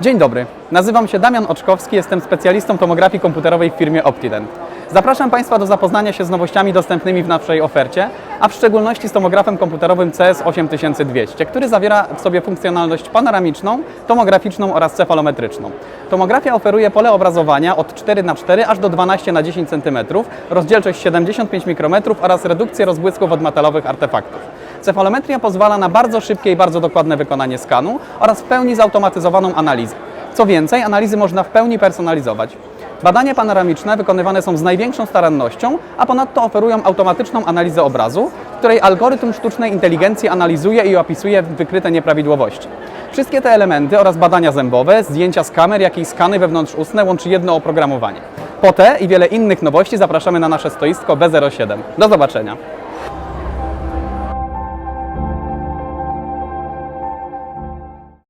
Dzień dobry, nazywam się Damian Oczkowski, jestem specjalistą tomografii komputerowej w firmie Optident. Zapraszam Państwa do zapoznania się z nowościami dostępnymi w naszej ofercie, a w szczególności z tomografem komputerowym CS8200, który zawiera w sobie funkcjonalność panoramiczną, tomograficzną oraz cefalometryczną. Tomografia oferuje pole obrazowania od 4 na 4 aż do 12 na 10 cm, rozdzielczość 75 mikrometrów oraz redukcję rozbłysków od metalowych artefaktów. Cefalometria pozwala na bardzo szybkie i bardzo dokładne wykonanie skanu oraz w pełni zautomatyzowaną analizę. Co więcej, analizy można w pełni personalizować. Badania panoramiczne wykonywane są z największą starannością, a ponadto oferują automatyczną analizę obrazu, w której algorytm sztucznej inteligencji analizuje i opisuje wykryte nieprawidłowości. Wszystkie te elementy oraz badania zębowe, zdjęcia z kamer, jak i skany wewnątrzustne łączy jedno oprogramowanie. Po te i wiele innych nowości zapraszamy na nasze stoisko B07. Do zobaczenia!